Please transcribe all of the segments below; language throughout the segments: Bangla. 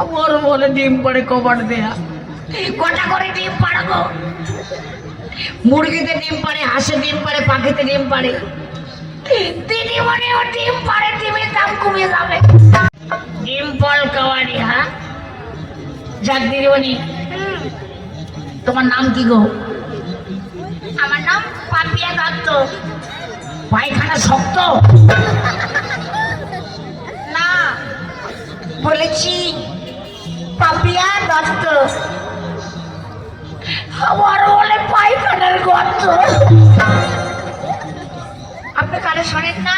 ওর বলে ডিম পারে কপার দেয়া। কটা করে ডিম পাড়া গো। মুরগিতে ডিম পারে হাঁসে ডিম পারে পাখিতে ডিম পারে দিদিমণি ও ডিম পারে ডিমের দাম কমে যাবে। ডিম পল কাওয়ারি হ্যাঁ যাক দিদিমণি তোমার নাম কি গো? আমার নাম পাপিয়া দত্ত। পায়খানা শক্ত? না বলেছি। পাপিয়া দত্ত আমার বলে পায়খানার গর্ত আপনি কানে শোনেন না?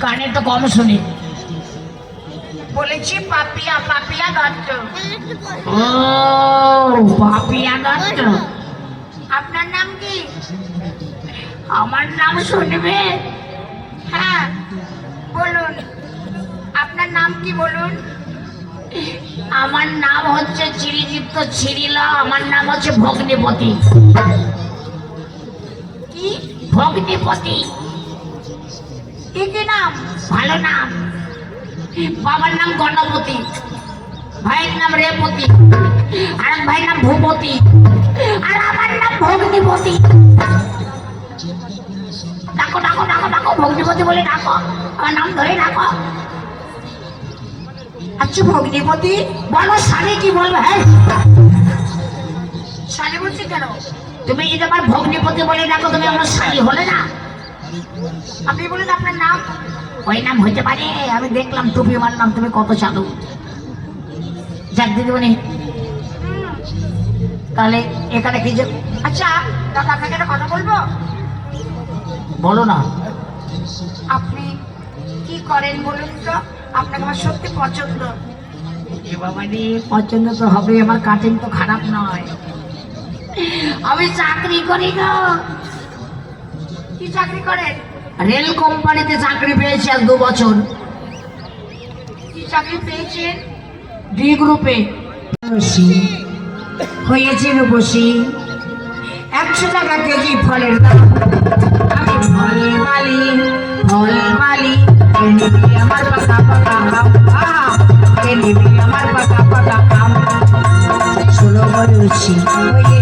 কানে তো কম শুনি। বলেছি পাপিয়া পাপিয়া দত্ত ও, পাপিয়া দত্ত আপনার নাম কি? আমার নাম শুনবে? হ্যাঁ বলুন। আপনার নাম কি বলুন? আমার নাম হচ্ছে চিরিদীপ্ত ছিরিল আমার নাম হচ্ছে ভগ্নিপতি। কি? ভগ্নিপতি। কি কি নাম? ভালো নাম। বাবার নাম গণপতি ভাইয়ের নাম রেপতি আর এক ভাইয়ের নাম ভূপতি আর আমার নাম ভগ্নিপতি। ডাকো ডাকো ডাকো ডাকো ভগ্নিপতি বলে ডাকো। আমার নাম ধরে ডাকো। আচ্ছা ভগ্নিপতি বলো স্বামী কি বলবে? হ্যাঁ শালি বলছি কেন? তুমি যদি আমার ভগ্নিপতি বলে ডাকো তুমি আমার শালী হলে না। আপনি বলুন আপনার নাম। ওই নাম হইতে পারে আমি দেখলাম টুপি নাম তুমি কত চালু যাক দিদিমণি হুম, তাহলে এখানে কি যে আচ্ছা দাদা আপনাকে একটা কথা বলব? বলো না। আপনি কি করেন বলুন তো? আপনাকে আমার সত্যি পছন্দ। পছন্দ তো হবে আমার কাটিং তো খারাপ নয়। আমি চাকরি করি না। কি চাকরি করেন? রেল কোম্পানিতে চাকরি পেয়েছি আজ দু বছর। কি চাকরি পেয়েছেন? ডি গ্রুপে। হয়েছে রূপসী। একশো টাকা কেজি ফলের দাম। আমি ফল মালি ফল মালি কে নিবি আমার পাকা পাকা আম আহা, কে নিবি আমার পাকা পাকা আম ষোলো বয়সী হয়ে